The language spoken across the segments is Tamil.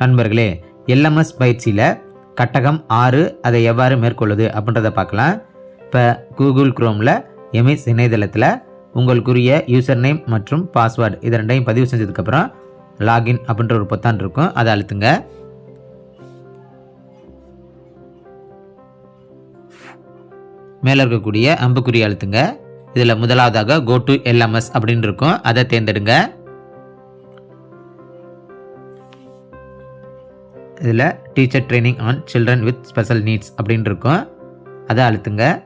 நண்பர்களே எல்எம்எஸ் பயிற்சியில் கட்டகம் ஆறு அதை எவ்வாறு மேற்கொள்ளுது அப்படின்றத பார்க்கலாம். இப்போ கூகுள் குரோமில் எம்எஸ் இணையதளத்தில் உங்களுக்குரிய யூசர் நேம் மற்றும் பாஸ்வேர்டு இது ரெண்டையும் பதிவு செஞ்சதுக்கப்புறம் லாகின் அப்படின்ற ஒரு பொத்தான் இருக்கும் அதை அழுத்துங்க. மேலே இருக்கக்கூடிய அம்புக்குறி அழுத்துங்க. இதில் முதலாவதாக கோ டு எல்எம்எஸ் அப்படின்னு இருக்கும் அதை தேர்ந்தெடுங்க. இதில் teacher training on children with special needs அப்படின்னு இருக்கும். அதை அழுத்துங்க.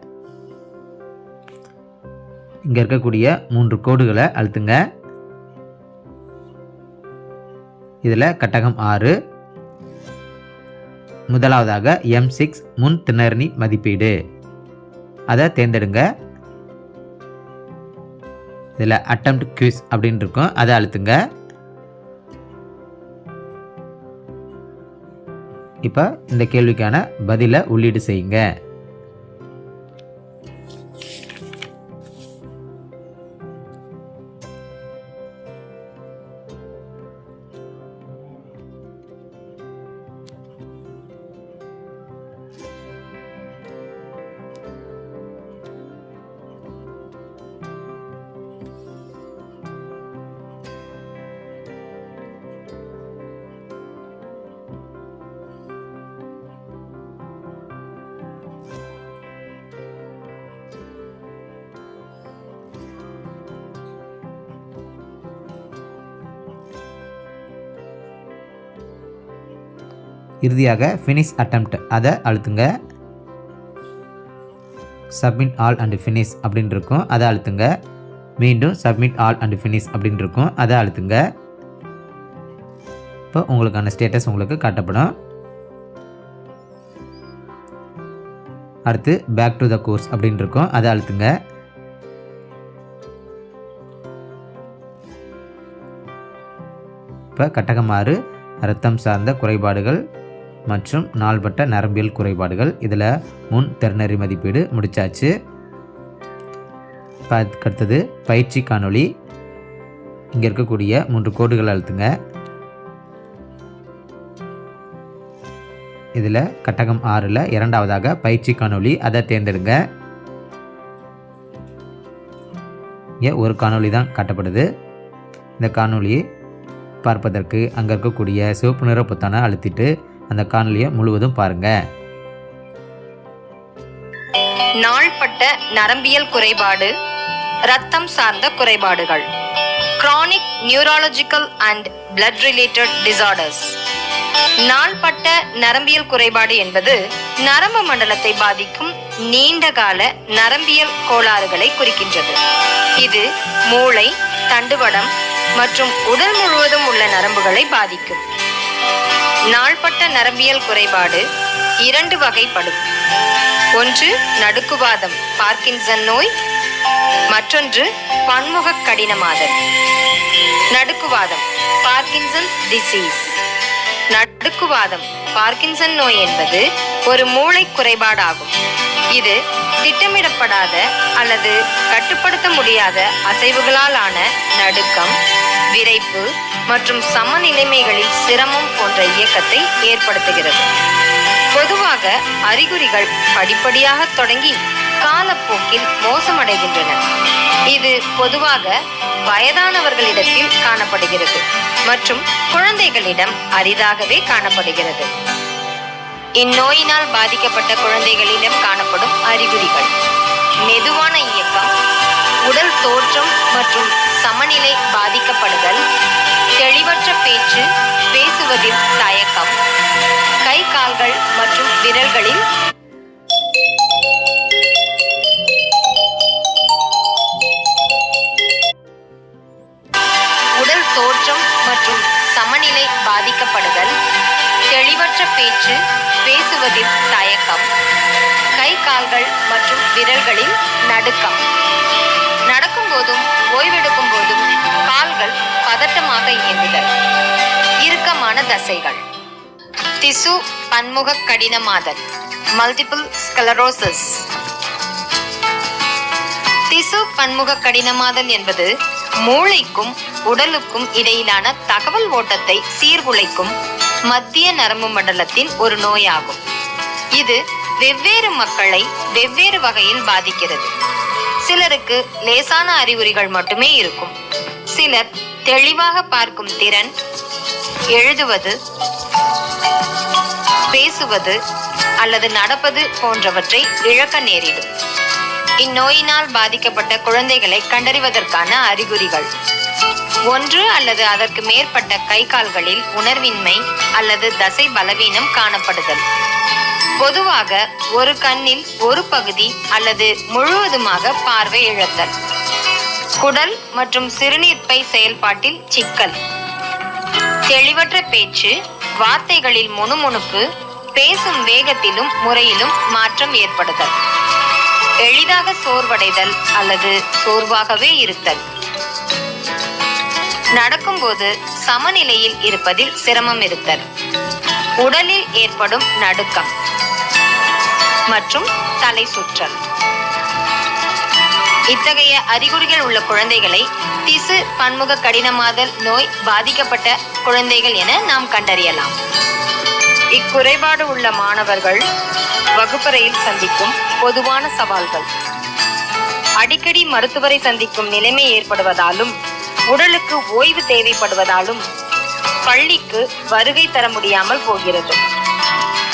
இங்கே இருக்கக்கூடிய மூன்று கோடுகளை அழுத்துங்க. இதில் கட்டகம் ஆறு. முதலாவதாக எம் சிக்ஸ் முன் திணறி மதிப்பீடு. அதை தேர்ந்தெடுங்க. இதில் அட்டம்ப்ட் குவிஸ் அப்படின்னு இருக்கும். அதை அழுத்துங்க. இப்போ இந்த கேள்விக்கான பதிலை உள்ளீடு செய்யுங்க. இறுதியாக ஃபினிஷ் அட்டம்ப்ட் அதை அழுத்துங்க. சப்மிட் ஆல் அண்ட் ஃபினிஷ் அப்படின்னு இருக்கும் அதை அழுத்துங்க. மீண்டும் சப்மிட் ஆல் அண்ட் ஃபினிஷ் அப்படின்னு இருக்கும் அதை அழுத்துங்க. இப்போ உங்களுக்கான ஸ்டேட்டஸ் உங்களுக்கு காட்டப்படும். அடுத்து பேக் டு த கோர்ஸ் அப்படின்னு இருக்கும் அதை அழுத்துங்க. இப்போ கட்டகமாறு ரத்தம் சார்ந்த குறைபாடுகள். மற்றும் நாள்பட்ட நரம்பியல் குறைபாடுகள். இதில் முன் திறனறி மதிப்பீடு முடிச்சாச்சு. அடுத்தது பயிற்சி காணொளி. இங்கே இருக்கக்கூடிய மூன்று கோடுகள் அழுத்துங்க. இதில் கட்டகம் ஆறில் இரண்டாவதாக பயிற்சி காணொளி. அதை தேர்ந்தெடுங்க. இங்கே ஒரு காணொளி தான் காட்டப்படுது. இந்த காணொளியை பார்ப்பதற்கு அங்கே இருக்கக்கூடிய சிவப்பு நிற பொத்தானை அழுத்திட்டு அந்த காணொலியை முழுவதும் பாருங்கள் நாள்பட்ட நரம்பியல் குறைபாடு ரத்தம் சார்ந்த குறைபாடுகள் chronic neurological and blood related disorders நாள்பட்ட நரம்பியல் குறைபாடு என்பது நரம்பு மண்டலத்தை பாதிக்கும் நீண்டகால நரம்பியல் கோளாறுகளை குறிக்கின்றது. இது மூளை தண்டுவடம் மற்றும் உடல் முழுவதும் உள்ள நரம்புகளை பாதிக்கும். நாள்பட்ட நரம்பியல் குறைபாடு இரண்டு வகைப்படும். ஒன்று நடுக்குவாதம் பார்க்கின்சன் நோய். மற்றொன்று பன்முக கடினமாதல். நடுக்குவாதம் பார்க்கின்சன் டிசீஸ். நடுக்குவாதம் பார்க்கின்சன் நோய் என்பது ஒரு மூளை குறைபாடாகும். இது திட்டமிடப்படாத அல்லது கட்டுப்படுத்த முடியாத அசைவுகளால் ஆன நடுக்கம் விரைப்பு மற்றும் சமநிலைமைகளில் சிரமம் போன்ற இயக்கத்தை ஏற்படுத்துகிறது. பொதுவாக அறிகுறிகள் படிப்படியாக தொடங்கி காலப்போக்கில் மோசமடைகின்றன. இது பொதுவாக வயதானவர்களிடத்தில் காணப்படுகிறது மற்றும் குழந்தைகளிடம் அரிதாகவே காணப்படுகிறது. இந்நோயினால் பாதிக்கப்பட்ட குழந்தைகளிடம் காணப்படும் அறிகுறிகள். மெதுவான இயக்கம் உடல் தோற்றம் மற்றும் சமநிலை பாதிக்கப்படுதல் தெளிவற்ற பேச்சு பேசுவதில் தயக்கம் கை கால்கள் மற்றும் விரல்களில் உடல் தோற்றம் மற்றும் சமநிலை பாதிக்கப்படுதல் தெளிவற்ற பேச்சு பேசுவதில் தயக்கம் கை கால்கள் மற்றும் விரல்களில் நடுக்கம். நடக்கும் போதும் ஓய்வெடுக்கும் போதும் கால்கள் பதட்டமாக இயங்குதல். இறுக்கமான தசைகள். திசு பன்முக கடினமாதல். மல்டிபிள் ஸ்கலரோசிஸ் திசு பன்முக கடினமாதல் என்பது மூளைக்கும் உடலுக்கும் இடையிலான தகவல் ஓட்டத்தை சீர்குலைக்கும் மத்திய நரம்பு மண்டலத்தின் ஒரு நோயாகும். இது வெவ்வேறு மக்களை வெவ்வேறு வகையில் பாதிக்கிறது. சிலருக்கு லேசான அறிகுறிகள் மட்டுமே இருக்கும். சிலர் தெளிவாக பார்க்கும் திறன் எழுதுவது பேசுவது அல்லது நடப்பது போன்றவற்றை இழக்க நேரிடும். இந்நோயினால் பாதிக்கப்பட்ட குழந்தைகளை கண்டறிவதற்கான அறிகுறிகள். ஒன்று அல்லது அதற்கு மேற்பட்ட கை கால்களில் உணர்வின்மை அல்லது தசை பலவீனம் காணப்படுதல். பொதுவாக ஒரு கண்ணில் ஒரு பகுதி அல்லது முழுவதுமாக பார்வை இழத்தல். குடல் மற்றும் சிறுநீர்ப்பை செயல்பாட்டில் சிக்கல். தெளிவற்ற பேச்சு வார்த்தைகளில் முணுமுணுப்பு பேசும் வேகத்திலும் முறையிலும் மாற்றம் ஏற்படுதல். எளிதாக சோர்வடைதல் அல்லது சோர்வாகவே இருத்தல். நடக்கும்போது சமநிலையில் இருப்பதில் சிரமம் இருத்தல். உடலில் ஏற்படும் நடுக்கம் மற்றும் தலை சுற்றல். இத்தகைய அறிகுறிகள் உள்ள குழந்தைகளை திசு பன்முக கடினமாதல் நோய் பாதிக்கப்பட்ட குழந்தைகள் என நாம் கண்டறியலாம். இக்குறைபாடு உள்ள மாணவர்கள் வகுப்பறையில் சந்திக்கும் பொதுவான சவால்கள். அடிக்கடி மருத்துவரை சந்திக்கும் நிலைமை ஏற்படுவதாலும் உடலுக்கு ஓய்வு தேவைப்படுவதாலும் பள்ளிக்கு வருகை தர முடியாமல் போகிறது.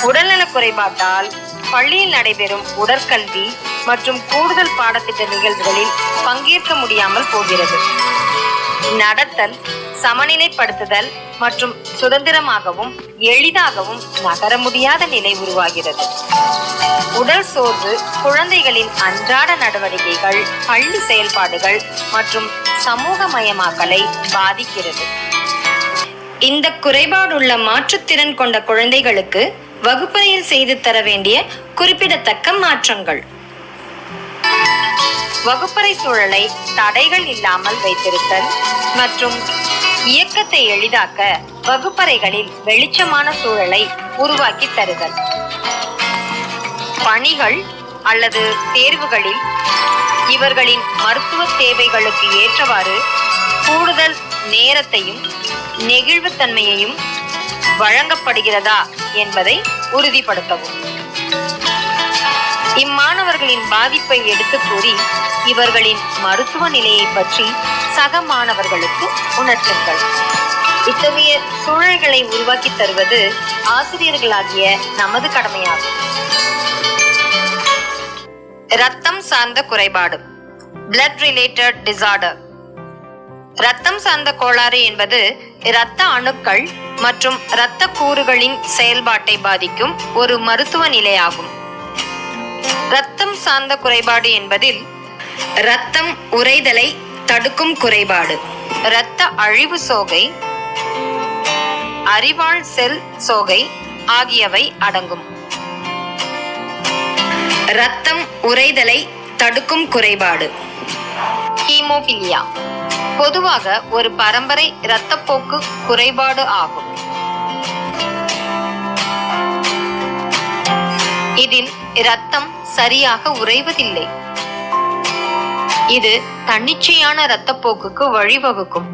உடல்நல குறைபாட்டால் பள்ளியில் நடைபெறும் உடற்கல்வி மற்றும் கூடுதல் பாடத்திட்ட நிகழ்வுகளில் பங்கேற்க முடியாமல் போகிறது. நடத்தல் சமநிலைப்படுத்துதல் மற்றும் சுதந்திரமாகவும் எளிதாகவும் நகர முடியாத நிலை உருவாகிறது. உடல் சோர்வு குழந்தைகளின் அன்றாட நடவடிக்கைகள் பள்ளி செயல்பாடுகள் மற்றும் சமூகமயமாக்கலை பாதிக்கிறது. இந்த குறைபாடுள்ள மாற்றுத்திறன் கொண்ட குழந்தைகளுக்கு வகுப்பறையில் செய்து தர வேண்டிய குறிப்பிடத்தக்க மாற்றங்கள். வகுப்பறை சூழலை தடைகள் இல்லாமல் வைத்திருத்தல் மற்றும் இயக்கத்தை எளிதாக்க வகுப்பறைகளில் வெளிச்சமான சூழலை உருவாக்கி தருதல். பணிகள் அல்லது தேர்வுகளில் இவர்களின் மருத்துவ தேவைகளுக்கு ஏற்றவாறு கூடுதல் நேரத்தையும் நெகிழ்வுத்தன்மையையும் வழங்கப்படுகிறதா என்பதை உறுதிப்படுத்தவும். இம்மாணவர்களின் பாதிப்பை எடுத்து கூறி இவர்களின் மருத்துவ நிலையை பற்றி சக மாணவர்களுக்கு உணர்த்துங்கள். இத்தகைய சூழல்களை உருவாக்கி தருவது ஆசிரியர்களாகிய நமது கடமையாகும். ரத்தம் சார்ந்த குறைபாடு. பிளட் ரிலேட்டட் டிசார்டர் ரத்தம் சார்ந்த கோளாறு என்பது இரத்த அணுக்கள் மற்றும் இரத்த கூறுகளின் செயல்பாட்டை பாதிக்கும் ஒரு மருத்துவ நிலையாகும். ரத்தம் சார்ந்த குறைபாடு என்பதில் ரத்தம் உறைதலை தடுக்கும் குறைபாடு. இரத்த அழிவு சோகை அறிவாள் செல் சோகை ஆகியவை அடங்கும். ரத்தம் உறைதலை தடுக்கும் குறைபாடு. ஹீமோபிலியா பொதுவாக ஒரு பரம்பரை இரத்தப்போக்கு குறைபாடு ஆகும். இதில் இரத்தம் சரியாக உறைவதில்லை. இது தன்னிச்சையான இரத்தப்போக்குக்கு வழிவகுக்கும்.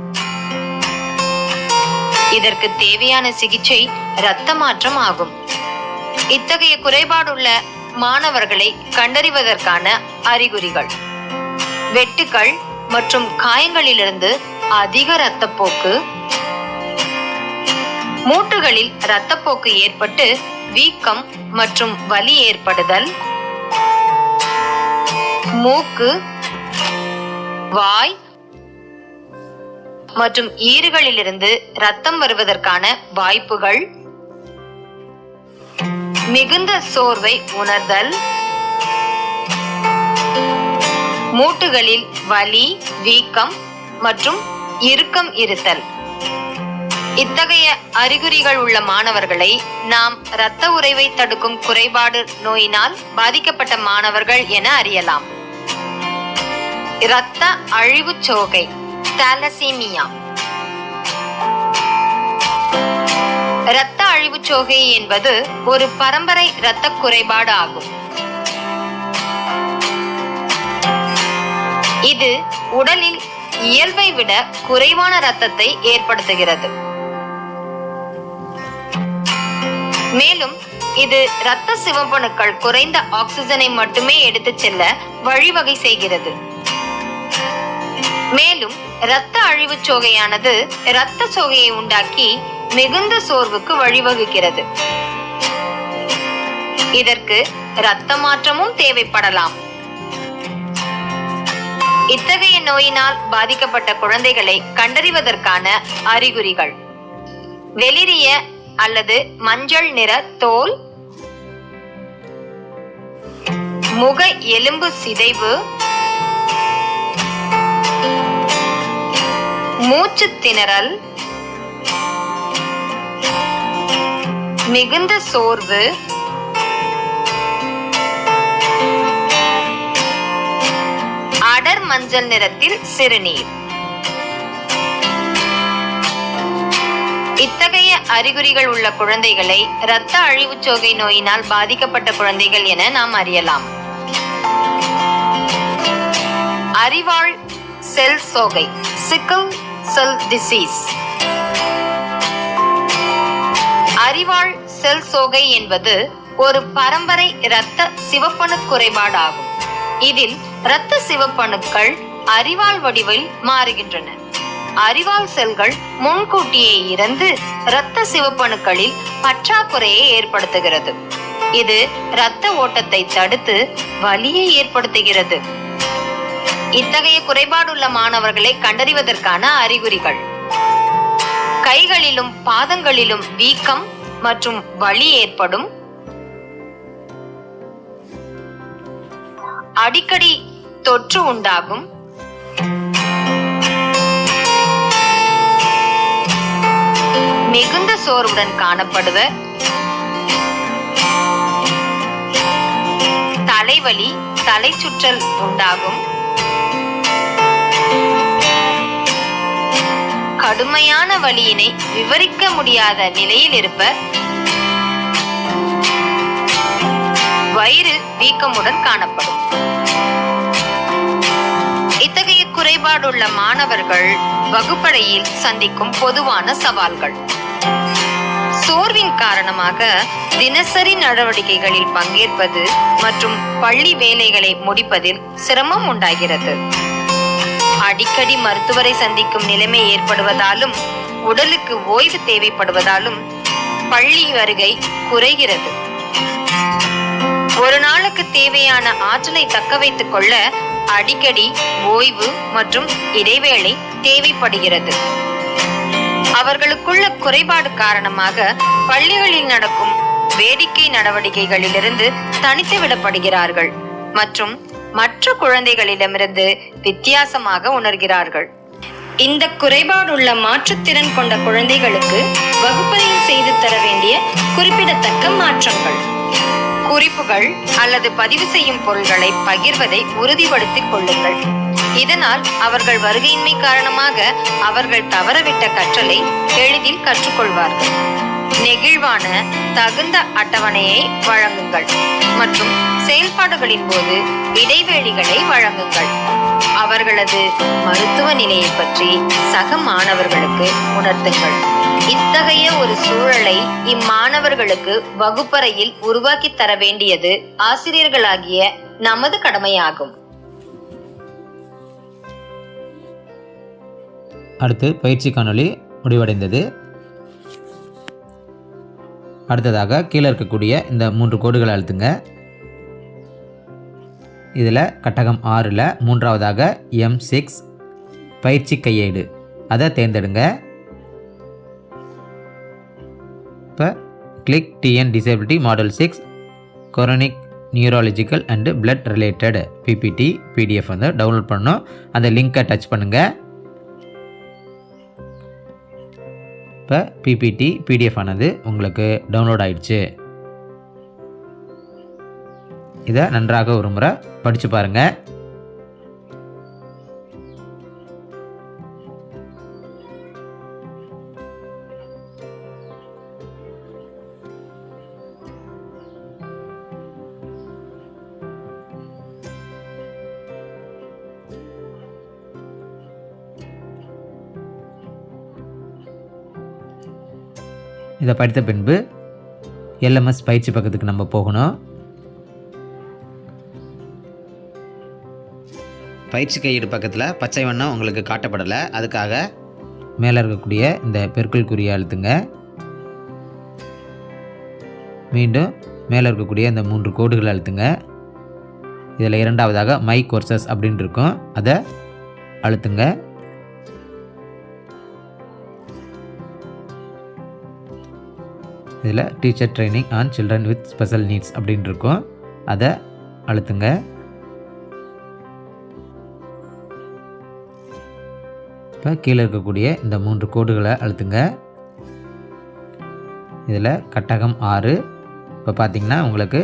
இதற்கு தேவையான சிகிச்சை இரத்த மாற்றம் ஆகும். இத்தகைய குறைபாடுள்ள மாணவர்களை கண்டறிவதற்கான அறிகுறிகள். வெட்டுக்கள் மற்றும் காயங்களிலிருந்து அதிக இரத்தப்போக்கு மூட்டுகளில் இரத்தப்போக்கு ஏற்பட்டு வீக்கம் மற்றும் வலி ஏற்படுதல். மூக்கு வாய் மற்றும் ஈறுகளிலிருந்து ரத்தம் வருவதற்கான வாய்ப்புகள். மிகுந்த சோர்வை உணர்தல். மூட்டுகளில் வலி வீக்கம் மற்றும் இறுக்கம் இருத்தல். இத்தகைய அறிகுறிகள் உள்ள மாணவர்களை நாம் இரத்த உறைவை தடுக்கும் குறைபாடு நோயினால் பாதிக்கப்பட்ட மாணவர்கள் என அறியலாம். இரத்த அழிவு சோகை தாலசீமியா இரத்த அழிவு சோகை என்பது ஒரு பரம்பரை இரத்த குறைபாடு ஆகும். இது உடலில் இயல்பை விட குறைவான இரத்தத்தை ஏற்படுத்துகிறது. மேலும் இது இரத்த சிவப்பணுக்கள் குறைந்த ஆக்சிஜனை மட்டுமே எடுத்து செல்ல வழிவகை செய்கிறது. மேலும் இரத்த அழிவு சோகையானது இரத்த சோகையை உண்டாக்கி மிகுந்த சோர்வுக்கு வழிவகுக்கிறது. இதற்கு இரத்த மாற்றமும் தேவைப்படலாம். இத்தகைய நோயினால் பாதிக்கப்பட்ட குழந்தைகளை கண்டறிவதற்கான அறிகுறிகள். வெளிரிய அல்லது மஞ்சள் நிற தோல். முக எலும்பு சிதைவு. மூச்சு திணறல். மிகுந்த சோர்வு. அடர் மஞ்சள் நிறத்தில் சிறுநீர். அறிகுறிகள் உள்ள குழந்தைகளை இரத்த அழிவுச் சோகை நோயினால் பாதிக்கப்பட்ட குழந்தைகள் என நாம் அறியலாம். அறிவாள் செல் சோகை சிக்கல் செல் டிசீஸ் அறிவாள் செல் சோகை என்பது ஒரு பரம்பரை இரத்த சிவப்பணு குறைபாடாகும். இதில் இரத்த சிவப்பணுக்கள் அறிவாள் வடிவில் மாறுகின்றன. அறிவால் செல்கள் முன்கூட்டியே இறந்து இரத்த சிவப்பணுக்களில் பற்றாக்குறையை ஏற்படுத்துகிறது. இது இரத்த ஓட்டத்தை தடுத்து வலியை ஏற்படுத்துகிறது. இத்தகைய குறைபாடுள்ள மாணவர்களை கண்டறிவதற்கான அறிகுறிகள். கைகளிலும் பாதங்களிலும் வீக்கம் மற்றும் வலி ஏற்படும். அடிக்கடி தொற்று உண்டாகும். மிகுந்த சோர்வுடன் காணப்படுவர் தலைவலி தலை சுற்றல் உண்டாகும். கடுமையான வழியினை விவரிக்க முடியாத நிலையில் இருப்பர் வயிறு வீக்கமுடன் காணப்படும். இத்தகைய குறைபாடுள்ள மாணவர்கள் வகுப்படையில் சந்திக்கும் பொதுவான சவால்கள். சோர்வின் காரணமாக தினசரி நடவடிக்கைகளில் பங்கேற்பது மற்றும் பள்ளி வேலைகளை முடிப்பதில் சிரமம் உண்டாகிறது. அடிக்கடி மருத்துவரை சந்திக்கும் நிலைமை ஏற்படுவதாலும் உடலுக்கு ஓய்வு தேவைப்படுவதாலும் பள்ளி வருகை குறைகிறது. ஒரு நாளுக்கு தேவையான ஆற்றலை தக்க வைத்துக் கொள்ள அடிக்கடி ஓய்வு மற்றும் இடைவேளை தேவைப்படுகிறது. அவர்களுக்குள்ள குறைபாடு காரணமாக பள்ளிகளில் நடக்கும் வேடிக்கை நடவடிக்கைகளிலிருந்து தனித்து விடப்படுகிறார்கள் மற்றும் மற்ற குழந்தைகளிடமிருந்து வித்தியாசமாக உணர்கிறார்கள். இந்த குறைபாடுள்ள மாற்றுத்திறன் கொண்ட குழந்தைகளுக்கு வகுப்பறையில் செய்து தர வேண்டிய குறிப்பிடத்தக்க மாற்றங்கள். குறிப்புகள் அல்லது பதிவு செய்யும் பொருள்களை பகிர்வதை உறுதிப்படுத்திக் கொள்ளுங்கள். இதனால் அவர்கள் வருகையின்மை காரணமாக அவர்கள் தவறவிட்ட கற்றலை எளிதில் கற்றுக்கொள்வார்கள். நெகிழ்வான தகுந்த அட்டவணையை வழங்குங்கள் மற்றும் செயல்பாடுகளின் போது இடைவெளிகளை வழங்குங்கள். அவர்களது மருத்துவ நிலையை பற்றி சக மாணவர்களுக்கு உணர்த்துங்கள். இத்தகைய ஒரு சூழலை இம்மாணவர்களுக்கு வகுப்பறையில் உருவாக்கி தர வேண்டியது ஆசிரியர்களாகிய நமது கடமையாகும். அடுத்து பயிற்சி காணொளி முடிவடைந்தது. அடுத்ததாக கீழே இருக்கக்கூடிய இந்த மூன்று கோடுகளை அழுத்துங்க. இதில் கட்டகம் ஆறில் மூன்றாவதாக எம் சிக்ஸ் பயிற்சி கையேடு. அதை தேர்ந்தெடுங்க. இப்போ click TN disability model six chronic neurological and blood related PPT PDF வந்து டவுன்லோட் பண்ணணும். அந்த லிங்க்கை டச் பண்ணுங்கள் இப்போ பிபிடி பிடிஎஃப் ஆனது உங்களுக்கு டவுன்லோட் ஆயிடுச்சு. இதை நன்றாக ஒரு முறை படித்து பாருங்கள் இதை படித்த பின்பு எல்எம்எஸ் பயிற்சி பக்கத்துக்கு நம்ம போகணும். பயிற்சி கையீடு பக்கத்தில் பச்சை வண்ணம் உங்களுக்கு காட்டப்படலை. அதுக்காக மேலே இருக்கக்கூடிய இந்த பெருக்கல் குறியை அழுத்துங்க. மீண்டும் மேலே இருக்கக்கூடிய இந்த மூன்று கோடுகளை அழுத்துங்க. இதில் இரண்டாவதாக மை கோர்சஸ் அப்படின்னு இருக்கும். அதை அழுத்துங்க. இதில் teacher training on children with special needs அப்படின்னு இருக்கும் அதை அழுத்துங்க. இப்போ கீழே இருக்கக்கூடிய இந்த மூன்று கோடுகளை அழுத்துங்க. இதில் கட்டகம் ஆறு. இப்போ பார்த்தீங்கன்னா உங்களுக்கு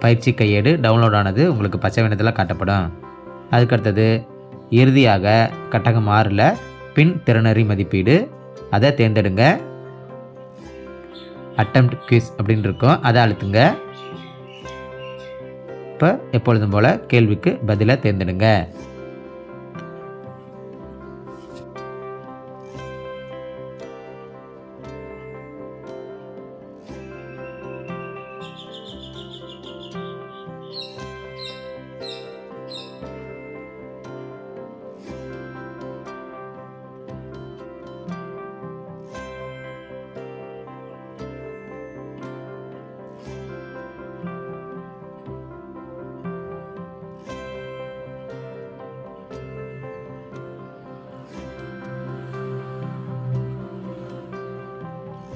பயிற்சி கையேடு டவுன்லோட் ஆனது உங்களுக்கு பச்சை வண்ணத்தில் காட்டப்படும். அதுக்கடுத்தது இறுதியாக கட்டகம் ஆறில் பின் திறனறி மதிப்பீடு. அதை தேர்ந்தெடுங்க. அட்டம்ப்ட் குவிஸ் அப்படின்னு இருக்கும் அதை அழுத்துங்க. இப்போ எப்பொழுதும் போல் கேள்விக்கு பதிலாக தேர்ந்தெடுங்க.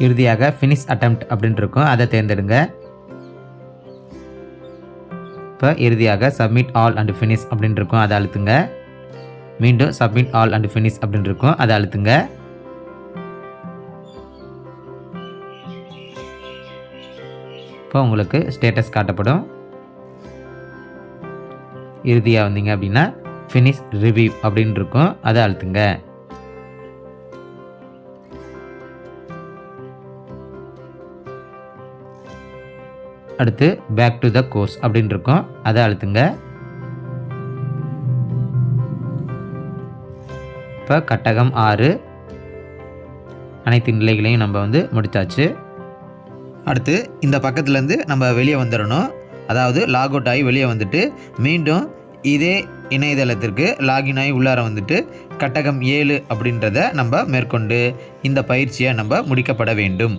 இறுதியாக ஃபினிஷ் அட்டம்ப்ட் அப்படின்ட்டு இருக்கும் அதை தேர்ந்தெடுங்க. இப்போ இறுதியாக சப்மிட் ஆல் அண்ட் ஃபினிஷ் அப்படின்னு இருக்கும் அதை அழுத்துங்க. மீண்டும் சப்மிட் ஆல் அண்ட் ஃபினிஷ் அப்படின்னு இருக்கும் அதை அழுத்துங்க. இப்போ உங்களுக்கு ஸ்டேட்டஸ் காட்டப்படும். இறுதியாக வந்தீங்க அப்படின்னா ஃபினிஷ் ரிவ்யூ அப்படின்னு இருக்கும் அதை அழுத்துங்க. அடுத்து பேக் டு த கோர்ஸ் அப்படின்னு இருக்கும் அதை அழுத்துங்க. இப்போ கட்டகம் ஆறு. அனைத்து நிலைகளையும் நம்ம வந்து முடித்தாச்சு அடுத்து இந்த பக்கத்துலேருந்து நம்ம வெளியே வந்துடணும் அதாவது லாக் அவுட் ஆகி வெளியே வந்துட்டு மீண்டும் இதே இணையதளத்திற்கு லாகின் ஆகி உள்ளார வந்துட்டு கட்டகம் ஏழு அப்படின்றத நம்ம மேற்கொண்டு இந்த பயிற்சியை நம்ம முடிக்கப்பட வேண்டும்.